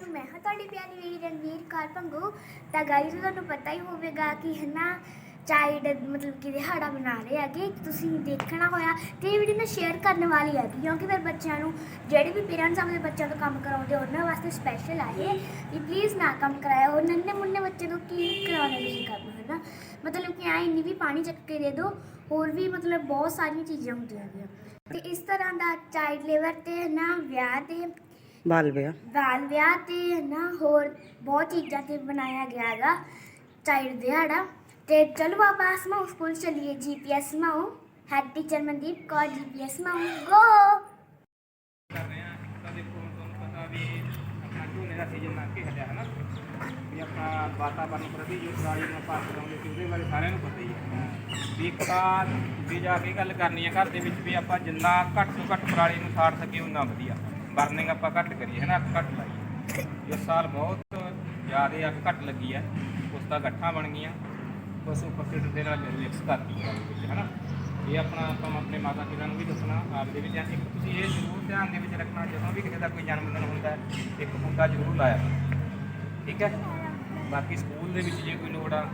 ਨੂੰ ਮੈਂ ਹਾਂ ਤੁਹਾਡੀ ਪਿਆਰੀ ਵੀਰ ਰਣਵੀਰ ਕੌਰ ਭੰਗੂ, ਤਾਂ ਗਾਈਸ ਤੁਹਾਨੂੰ ਪਤਾ ਹੀ ਹੋਵੇਗਾ ਕਿ ਹਨਾ ਚਾਈਲਡ ਮਤਲਬ ਕਿ ਦਿਹਾੜਾ ਮਨਾ ਰਹੇ ਹੈਗੇ, ਤੁਸੀਂ ਦੇਖਣਾ ਹੋਇਆ ਤੇ ਇਹ ਵੀਡੀਓ ਮੈਂ ਸ਼ੇਅਰ ਕਰਨ ਵਾਲੀ ਹੈ ਕਿਉਂਕਿ ਫਿਰ ਬੱਚਿਆਂ ਨੂੰ, ਜਿਹੜੇ ਵੀ ਪੇਰੈਂਟਸ ਆਪਣੇ ਬੱਚਿਆਂ ਤੋਂ ਕੰਮ ਕਰਾਉਂਦੇ ਉਹਨਾਂ ਵਾਸਤੇ ਸਪੈਸ਼ਲ ਆ ਇਹ, ਵੀ ਪਲੀਜ਼ ਨਾ ਕੰਮ ਕਰਾਇਆ ਉਹ ਨੰਨੇ ਮੁੰਨੇ ਬੱਚੇ ਨੂੰ ਕੀ ਕਰਾਉਣਾ ਤੁਸੀਂ ਕੰਮ ਹੈ ਨਾ ਮਤਲਬ ਕਿ ਐ ਇੰਨੀ ਵੀ ਪਾਣੀ ਚੱਕ ਕੇ ਦੇ ਦਿਓ ਹੋਰ ਵੀ ਮਤਲਬ ਬਹੁਤ ਸਾਰੀਆਂ ਚੀਜ਼ਾਂ ਹੁੰਦੀਆਂ ਹੈਗੀਆਂ। ਤੇ ਇਸ ਤਰ੍ਹਾਂ ਦਾ ਚਾਈਲਡ ਲੇਬਰ ਤੇ ਨਾ ਵਿਆਹ ਤੇ ਬਾਲ ਵਿਆਹ। ਬਾਲ ਵਿਆਹ ਤੇ ਨਾ ਹੋਰ ਬਹੁਤ ਚੀਜ਼ਾਂ ਤੇ ਬਣਾਇਆ ਗਿਆ ਹੈਗਾ ਚਾਈਲਡ ਦਿਹਾੜਾ। ਤੇ ਚਲੋ ਆਪਾਂ ਸਮਾਉ ਸਕੂਲ ਚਲੀਏ GPS Samao head teacher Mandeep Kaur GPS Samao ਗੋ ਕਰ ਰਹੇ ਇੱਕ ਤਾਂ ਦੇਖੋ ਤੁਹਾਨੂੰ ਪਤਾ ਵੀ ਆਪਣਾ ਝੋਨੇ ਦਾ ਸੀਜ਼ਨ ਲੰਘ ਕੇ ਹਟਿਆ ਹੈ ਨਾ ਵੀ ਆਪਣਾ ਵਾਤਾਵਰਨ ਪ੍ਰਤੀ ਜੋ ਪਰਾਲੀ ਨੂੰ ਆਪਾਂ ਕਰਾਉਂਦੇ ਸੀ ਉਹਦੇ ਬਾਰੇ ਸਾਰਿਆਂ ਨੂੰ ਪਤਾ ਹੀ ਹੈ ਵੀ ਇੱਕ ਤਾਂ ਵੀ ਜਾ ਕੇ ਗੱਲ ਕਰਨੀ ਹੈ ਘਰ ਦੇ ਵਿੱਚ ਵੀ ਆਪਾਂ ਜਿੰਨਾ ਘੱਟ ਤੋਂ ਘੱਟ ਪਰਾਲੀ ਨੂੰ ਸਾੜ ਸਕੀਏ ਉਨਾ ਵਧੀਆ। ਬਰਨਿੰਗ ਆਪਾਂ ਘੱਟ ਕਰੀਏ ਹੈ ਨਾ ਅੱਗ ਘੱਟ ਲਾਈਏ। ਇਸ ਸਾਲ ਬਹੁਤ ਜ਼ਿਆਦਾ ਅੱਗ ਘੱਟ ਲੱਗੀ ਹੈ ਉਸ ਦਾ ਗੱਠਾਂ ਬਣ ਗਈਆਂ ਉਸ ਉਹ ਪੱਕੇ ਦੇ ਨਾਲ ਮਿਕਸ ਕਰਤੀ ਹੈ ਹੈ ਨਾ ਇਹ ਆਪਣਾ ਆਪਾਂ ਆਪਣੇ ਮਾਤਾ ਪਿਤਾ ਨੂੰ ਵੀ ਦੱਸਣਾ ਆਪ ਦੇ ਵਿੱਚ ਇੱਕ ਤੁਸੀਂ ਇਹ ਜ਼ਰੂਰ ਧਿਆਨ ਦੇ ਵਿੱਚ ਰੱਖਣਾ, ਜਦੋਂ ਵੀ ਕਿਸੇ ਦਾ ਕੋਈ ਜਨਮ ਦਿਨ ਹੁੰਦਾ, ਇੱਕ ਬੂਟਾ ਜ਼ਰੂਰ ਲਾਇਆ। ਠੀਕ ਹੈ? ਬਾਕੀ ਸਕੂਲ ਦੇ ਵਿੱਚ ਜੇ ਕੋਈ ਲੋੜ ਆ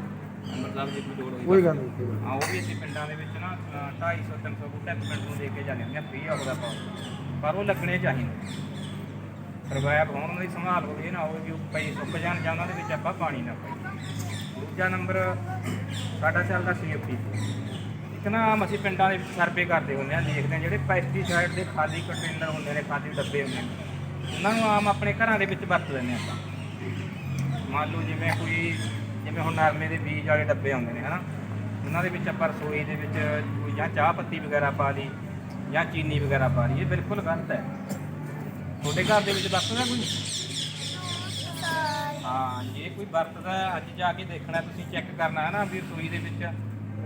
ਮਤਲਬ ਜੇ ਕੋਈ ਲੋੜ ਹੋਈ ਕੋਈ ਗੱਲ ਨਹੀਂ ਹਾਂ ਉਹ ਵੀ ਅਸੀਂ ਪਿੰਡਾਂ ਦੇ ਵਿੱਚ ਨਾ ਅ, 250 300 ਬੂਟਾ ਇੱਕ ਪਿੰਡ ਨੂੰ ਦੇ ਕੇ ਜਾਂਦੇ ਹੁੰਦੇ ਆ ਫ੍ਰੀ ਆਫ ਦਾ ਪਾਉ ਪਰ ਉਹ ਲੱਗਣੇ ਚਾਹੀਦੇ। ਸਰਵਾਇਬ ਹੋਣ ਦੀ ਸੰਭਾਲ ਹੋਵੇ ਇਹ ਨਾ ਹੋਵੇ ਕਿ ਉਹ ਪਈ ਸੁੱਕ ਜਾਣ ਜਾਂ ਉਹਨਾਂ ਦੇ ਵਿੱਚ ਆਪਾਂ ਪਾਣੀ ਨਾ ਪਾਈਏ। ਦੂਜਾ ਨੰਬਰ ਸਾਡਾ ਚੱਲਦਾ ਸੇਫਟੀ ਇੱਕ ਨਾ ਆਮ ਅਸੀਂ ਪਿੰਡਾਂ ਦੇ ਵਿੱਚ ਸਰਵੇ ਕਰਦੇ ਹੁੰਦੇ ਆ ਦੇਖਦੇ ਆ ਜਿਹੜੇ ਪੈਸਟੀਸਾਈਡ ਦੇ ਖਾਲੀ ਕੰਟੇਨਰ ਹੁੰਦੇ ਨੇ ਖਾਲੀ ਡੱਬੇ ਹੁੰਦੇ ਨੇ ਉਹਨਾਂ ਨੂੰ ਆਮ ਆਪਣੇ ਘਰਾਂ ਦੇ ਵਿੱਚ ਵਰਤ ਲੈਂਦੇ ਆਪਾਂ। ਮੰਨ ਲਓ ਜਿਵੇਂ ਕੋਈ ਜਿਵੇਂ ਹੁਣ ਨਰਮੇ ਦੇ ਬੀਜ ਵਾਲੇ ਡੱਬੇ ਆਉਂਦੇ ਨੇ, ਹਨਾ? ਉਹਨਾਂ ਦੇ ਵਿੱਚ ਆਪਾਂ ਰਸੋਈ ਦੇ ਵਿੱਚ ਜਾਂ ਚਾਹ ਪੱਤੀ ਵਗੈਰਾ ਪਾ ਲਈ ਜਾਂ ਚੀਨੀ ਵਗੈਰਾ ਪਾ ਲਈ ਇਹ ਬਿਲਕੁਲ ਗਲਤ ਹੈ। ਤੁਹਾਡੇ ਘਰ ਦੇ ਵਿੱਚ ਵਰਤਦਾ ਕੋਈ? ਹਾਂ, ਜੇ ਕੋਈ ਵਰਤਦਾ, ਅੱਜ ਜਾ ਕੇ ਦੇਖਣਾ, ਤੁਸੀਂ ਚੈੱਕ ਕਰਨਾ ਹੈ ਨਾ ਵੀ ਰਸੋਈ ਦੇ ਵਿੱਚ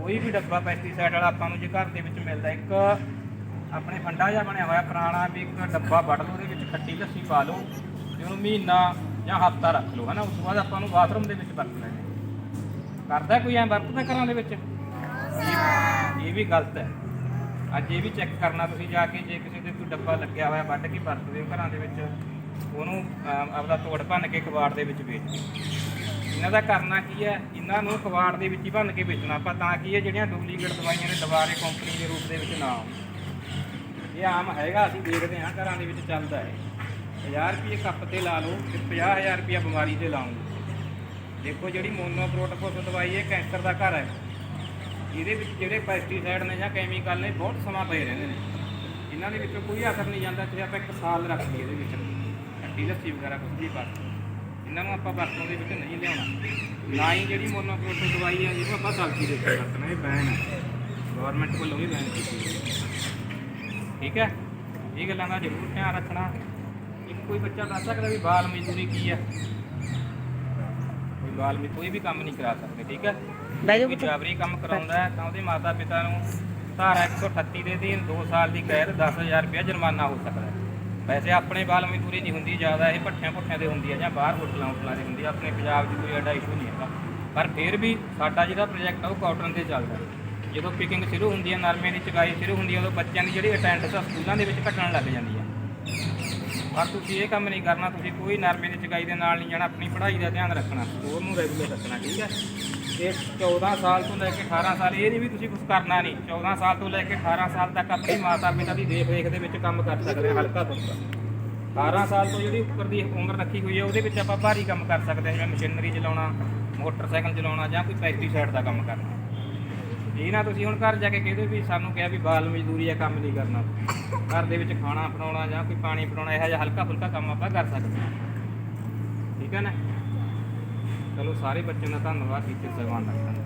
ਕੋਈ ਵੀ ਡੱਬਾ ਪੈਸਟੀਸਾਈਡ ਵਾਲਾ ਆਪਾਂ ਨੂੰ ਜੇ ਘਰ ਦੇ ਵਿੱਚ ਮਿਲਦਾ, ਇੱਕ ਆਪਣੇ ਫੰਡਾ ਜਿਹਾ ਬਣਿਆ ਹੋਇਆ ਪੁਰਾਣਾ, ਵੀ ਇੱਕ ਡੱਬਾ ਵੱਢ ਲਓ, ਉਹਦੇ ਵਿੱਚ ਖੱਟੀ ਲੱਸੀ ਪਾ ਲਓ, ਤੇ ਉਹਨੂੰ ਮਹੀਨਾ ਜਾਂ ਹਫਤਾ ਰੱਖ ਲਓ ਨਾ ਉਸ ਤੋਂ ਬਾਅਦ ਆਪਾਂ ਨੂੰ ਬਾਥਰੂਮ ਦੇ ਵਿੱਚ ਵਰਤ ਲੈਣਾ ਕਰਦਾ ਕੋਈ ਐ ਵਰਤਦਾ ਘਰਾਂ ਦੇ ਵਿੱਚ? ਇਹ- ਵੀ ਗਲਤ ਹੈ। ਅੱਜ ਇਹ ਵੀ ਚੈੱਕ ਕਰਨਾ ਤੁਸੀਂ ਜਾ ਕੇ, ਜੇ ਕਿਸੇ ਦੇ ਕੋਈ ਡੱਬਾ ਲੱਗਿਆ ਹੋਇਆ, ਵੱਢ ਕੇ ਵਰਤਦੇ ਹੋ ਘਰਾਂ ਦੇ ਵਿੱਚ, ਉਹਨੂੰ ਆਪਦਾ ਤੋੜ ਭੰਨ ਕੇ ਕਬਾੜ ਦੇ ਵਿੱਚ ਵੇਚ ਦਿਓ। ਇਹਨਾਂ ਦਾ ਕਰਨਾ ਕੀ ਹੈ? ਇਹਨਾਂ ਨੂੰ ਕਬਾੜ ਦੇ ਵਿੱਚ ਹੀ ਭੰਨ ਕੇ ਵੇਚਣਾ, ਆਪਾਂ ਤਾਂ ਕੀ ਹੈ, ਜਿਹੜੀਆਂ ਡੁਪਲੀਕੇਟ ਦਵਾਈਆਂ ਨੇ ਦੁਬਾਰੇ ਕੰਪਨੀ ਦੇ ਰੂਪ ਦੇ ਵਿੱਚ ਨਾ ਆਉਣ। ਇਹ ਆਮ ਹੈਗਾ, ਅਸੀਂ ਦੇਖਦੇ ਹਾਂ, ਘਰਾਂ ਦੇ ਵਿੱਚ ਚੱਲਦਾ ਹੈ। 1000 ਰੁਪਏ ਕੱਪ ਤੇ ਲਾ ਲਓ, ਤੇ 50000 ਰੁਪਏ ਬਿਮਾਰੀ ਤੇ ਲਾਉਂਗੇ। ਦੇਖੋ ਜਿਹੜੀ ਮੋਨੋਕ੍ਰੋਟੋਫੋਸ ਦਵਾਈ ਹੈ ਕੈਂਸਰ ਦਾ ਘਰ ਹੈ। ਇਹਦੇ ਵਿੱਚ ਜਿਹੜੇ ਪੈਸਟੀਸਾਈਡ ਨੇ ਜਾਂ ਕੈਮੀਕਲ ਨੇ ਬਹੁਤ ਸਮਾਂ ਪਏ ਰਹਿੰਦੇ ਨੇ। ਇਹਨਾਂ ਦੇ ਵਿੱਚੋਂ ਕੋਈ ਅਸਰ ਨਹੀਂ ਜਾਂਦਾ ਜੇ ਆਪਾਂ ਇੱਕ ਸਾਲ ਰੱਖ ਲਈਏ ਇਹਦੇ ਵਿੱਚ। ਠੰਡੀ ਲੱਸੀ ਵਗੈਰਾ ਕੁਝ ਵੀ ਪਾ ਇਹਨਾਂ ਨੂੰ ਆਪਾਂ ਵਰਤੋਂ ਦੇ ਵਿੱਚ ਨਹੀਂ ਲਿਆਉਣਾ। ਨਾ ਹੀ ਜਿਹੜੀ ਮੋਨੋਕ੍ਰੋਟੋ ਦਵਾਈ ਹੈ ਜਿਹਨੂੰ ਆਪਾਂ ਸਬਜ਼ੀ ਦੇ ਵਿੱਚ ਵਰਤਣਾ, ਇਹ ਬੈਨ ਹੈ। ਗਵਰਨਮੈਂਟ ਵੱਲੋਂ ਵੀ ਬੈਨ ਕੀਤੀ ਠੀਕ ਹੈ? ਇਹ ਗੱਲਾਂ ਦਾ ਜ਼ਰੂਰ ਧਿਆਨ ਰੱਖਣਾ। ਇੱਕ ਕੋਈ ਬੱਚਾ ਦੱਸ ਸਕਦਾ ਵੀ ਬਾਲ ਮਜ਼ਦੂਰੀ ਕੀ ਹੈ? ਬਾਲ ਮਜ਼ਦੂਰੀ ਕੋਈ ਵੀ ਕੰਮ ਨਹੀਂ ਕਰਾ ਸਕਦੇ ਠੀਕ ਹੈ ਬਹਿ ਜਾਓ ਕੋਈ ਪੁੱਤ। ਜਾਬਰੀ ਕੰਮ ਕਰਾਉਂਦਾ ਹੈ ਤਾਂ ਉਹਦੇ ਮਾਤਾ ਪਿਤਾ ਨੂੰ ਧਾਰਾ 138 ਦੇ ਅਧੀਨ 2 ਸਾਲ ਦੀ ਕੈਦ 10000 ਰੁਪਏ ਜੁਰਮਾਨਾ ਹੋ ਸਕਦਾ ਹੈ ਵੈਸੇ ਆਪਣੇ ਬਾਲ ਮਜ਼ਦੂਰੀ ਨਹੀਂ ਹੁੰਦੀ ਜ਼ਿਆਦਾ ਇਹ ਭੱਠਿਆਂ ਭੁੱਠਿਆਂ ਦੇ ਹੁੰਦੀ ਹੈ ਜਾਂ ਬਾਹਰ ਹੋਟਲਾਂ ਹੋਟਲਾਂ ਦੇ ਹੁੰਦੀ ਹੈ ਆਪਣੇ ਪੰਜਾਬ 'ਚ ਕੋਈ ਐਡਾ ਇਸ਼ੂ ਨਹੀਂ ਹੈਗਾ ਪਰ ਫਿਰ ਵੀ ਸਾਡਾ ਜਿਹੜਾ ਪ੍ਰੋਜੈਕਟ ਆ ਉਹ ਕਾਟਨ ਤੇ ਚੱਲਦਾ ਹੈ। ਜਦੋਂ ਪਿਕਿੰਗ ਸ਼ੁਰੂ ਹੁੰਦੀ ਹੈ ਨਰਮੇ ਦੀ ਚਗਾਈ ਸ਼ੁਰੂ ਹੁੰਦੀ ਹੈ ਉਦੋਂ ਬੱਚਿਆਂ ਦੀ ਜਿਹੜੀ ਅਟੈਂਡੈਂਸ ਆ ਸਕੂਲਾਂ ਦੇ ਵਿੱਚ ਘਟਣ ਲੱਗ ਜਾਂਦੀ ਹੈ ਪਰ ਤੁਸੀਂ ਇਹ ਕੰਮ ਨਹੀਂ ਕਰਨਾ, ਤੁਸੀਂ ਕੋਈ ਨਰਮੇ ਦੀ ਚਗਾਈ ਦੇ ਨਾਲ ਨਹੀਂ ਜਾਣਾ, ਆਪਣੀ ਪੜ੍ਹਾਈ ਦਾ ਧਿਆਨ ਰੱਖਣਾ ਸਕੋਰ ਨੂੰ ਰੈਗੂਲਰ ਰੱਖਣਾ ਠੀਕ ਹੈ? ਤੇ 14 ਸਾਲ ਤੋਂ ਲੈ ਕੇ 18 ਸਾਲ, ਇਹ ਨਹੀਂ ਵੀ ਤੁਸੀਂ ਕੁਝ ਕਰਨਾ ਨਹੀਂ 14 ਸਾਲ ਤੋਂ ਲੈ ਕੇ 18 ਸਾਲ ਤੱਕ ਆਪਣੀ ਮਾਤਾ ਪਿਤਾ ਦੀ ਦੇਖ ਰੇਖ ਦੇ ਵਿੱਚ ਕੰਮ ਕਰ ਸਕਦੇ ਹਾਂ, ਹਲਕਾ ਫੁਲਕਾ 18 ਸਾਲ ਤੋਂ ਜਿਹੜੀ ਉੱਪਰ ਦੀ ਉਮਰ ਰੱਖੀ ਹੋਈ ਹੈ, ਉਹਦੇ ਵਿੱਚ ਆਪਾਂ ਭਾਰੀ ਕੰਮ ਕਰ ਸਕਦੇ ਹਾਂ, ਜਿਵੇਂ ਮਸ਼ੀਨਰੀ ਚਲਾਉਣਾ, ਮੋਟਰਸਾਈਕਲ ਚਲਾਉਣਾ ਜਾਂ ਕੋਈ ਪੈਸਟੀਸਾਈਡ ਦਾ ਕੰਮ ਕਰਨਾ। ਇਹ ਨਾ, ਤੁਸੀਂ ਹੁਣ ਘਰ ਜਾ ਕੇ ਕਹਦੇ ਵੀ ਸਾਨੂੰ ਕਿਹਾ ਵੀ ਬਾਲ ਮਜ਼ਦੂਰੀ ਆ ਕੰਮ ਨਹੀਂ ਕਰਨਾ। ਘਰ ਦੇ ਵਿੱਚ ਖਾਣਾ ਬਣਾਉਣਾ ਜਾਂ ਕੋਈ ਪਾਣੀ ਬਣਾਉਣਾ, ਇਹੋ ਜਿਹਾ ਹਲਕਾ ਫੁਲਕਾ ਕੰਮ ਆਪਾਂ ਕਰ ਸਕਦੇ ਹਾਂ। ਠੀਕ ਹੈ ਨਾ? ਚਲੋ, ਸਾਰੇ ਬੱਚਿਆਂ ਦਾ ਧੰਨਵਾਦ, ਟੀਚਰ ਸਾਹਿਬਾਨ ਦਾ।